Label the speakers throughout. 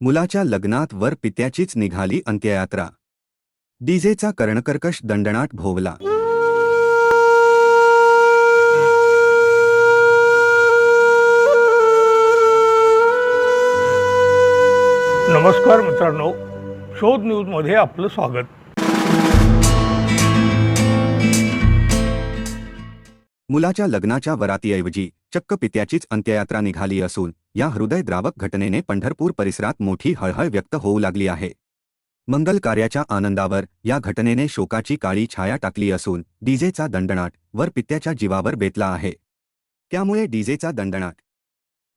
Speaker 1: मुलाच्या लग्नात वर पित्याचीच निघाली अंत्ययात्रा. डीजेचा कर्णकर्कश दंडनाट भोवला.
Speaker 2: नमस्कार मित्रांनो. शोध न्यूजमध्ये आपलं स्वागत.
Speaker 1: मुलाच्या लग्नाच्या वरातीऐवजी चक्क पित्याचीच अंत्ययात्रा निघाली असून या हृदयद्रावक घटनेने पंढरपूर परिसरात मोठी हळहळ व्यक्त होऊ लागली आहे. मंगल कार्याच्या आनंदावर या घटनेने शोकाची काळी छाया टाकली असून डीजेचा दंडनाट वर पित्याच्या जीवावर बेतला आहे. त्यामुळे डीजेचा दंडनाट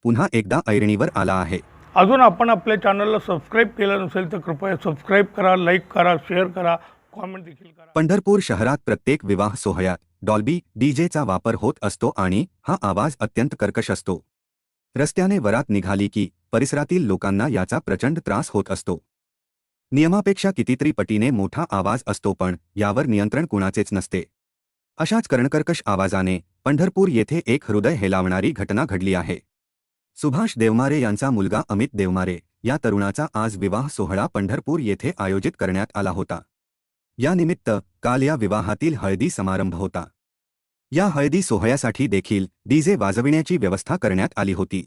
Speaker 1: पुन्हा एकदा ऐरणीवर आला आहे.
Speaker 2: अजून आपण आपल्या चॅनलला सबस्क्राईब केलं नसेल तर कृपया सबस्क्राईब करा लाईक करा शेअर करा कॉमेंट देखील करा.
Speaker 1: पंढरपूर शहरात प्रत्येक विवाह सोहळ्यात डॉल्बी डीजेचा वापर होत असतो आणि हा आवाज अत्यंत कर्कश असतो. रस्त्याने वरात निघाली की परिसरातील लोकांना याचा प्रचंड त्रास होत असतो. नियमापेक्षा कितीतरी पटीने मोठा आवाज असतो पण यावर नियंत्रण कुणाचेच नसते. अशाच कर्णकर्कश आवाजाने पंढरपूर येथे एक हृदय हेलावणारी घटना घडली आहे. सुभाष देवमारे यांचा मुलगा अमित देवमारे या तरुणाचा आज विवाह सोहळा पंढरपूर येथे आयोजित करण्यात आला होता. यानिमित्त काल या विवाहातील हळदी समारंभ होता. या हळदी सोहळ्यासाठी देखील डीजे वाजविण्याची व्यवस्था करण्यात आली होती.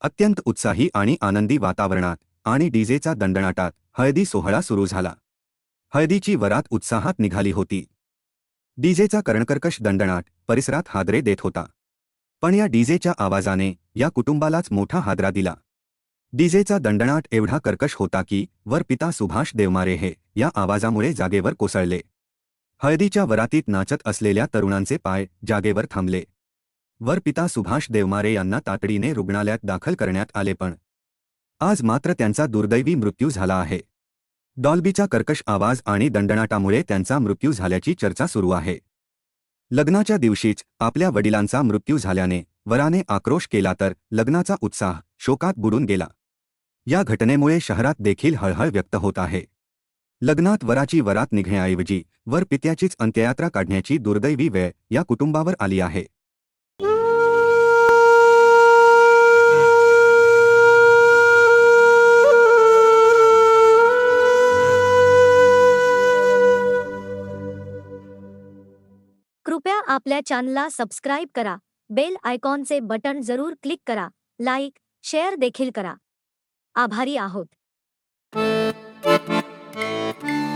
Speaker 1: अत्यंत उत्साही आणि आनंदी वातावरणात आणि डीजेचा दंडनाटात हळदी सोहळा सुरू झाला. हळदीची वरात उत्साहात निघाली होती. डीजेचा कर्णकर्कश दंडनाट परिसरात हादरे देत होता. पण या डीजेच्या आवाजाने या कुटुंबालाच मोठा हादरा दिला. डीजेचा दंडनाट एवढा कर्कश होता की वर पिता सुभाष देवमारे हे या आवाजामुळे जागेवर कोसळले. हळदीच्या वरातीत नाचत असलेल्या तरुणांचे पाय जागेवर थांबले. वर पिता सुभाष देवमारे यांना तातडीने रुग्णालयात दाखल करण्यात आले पण. आज मात्र त्यांचा दुर्दैवी मृत्यू झाला आहे. डॉल्बीचा कर्कश आवाज आणि दंडनाटामुळे त्यांचा मृत्यू झाल्याची चर्चा सुरू आहे. लग्नाच्या दिवशीच आपल्या वडिलांचा मृत्यू झाल्याने वराने आक्रोश केला तर लग्नाचा उत्साह शोकात बुडून गेला. या घटनेमुळे शहरात देखील हळहळ व्यक्त होत आहे. लग्नात वराची वरात निघण्याऐवजी वर पित्याचीच अंत्ययात्रा काढण्याची दुर्दैवी वेळ या कुटुंबावर आली आहे.
Speaker 3: कृपया आपल्या चॅनलला सबस्क्राईब करा बेल आयकॉनचे बटण जरूर क्लिक करा लाईक शेअर देखील करा. आभारी आहोत. Música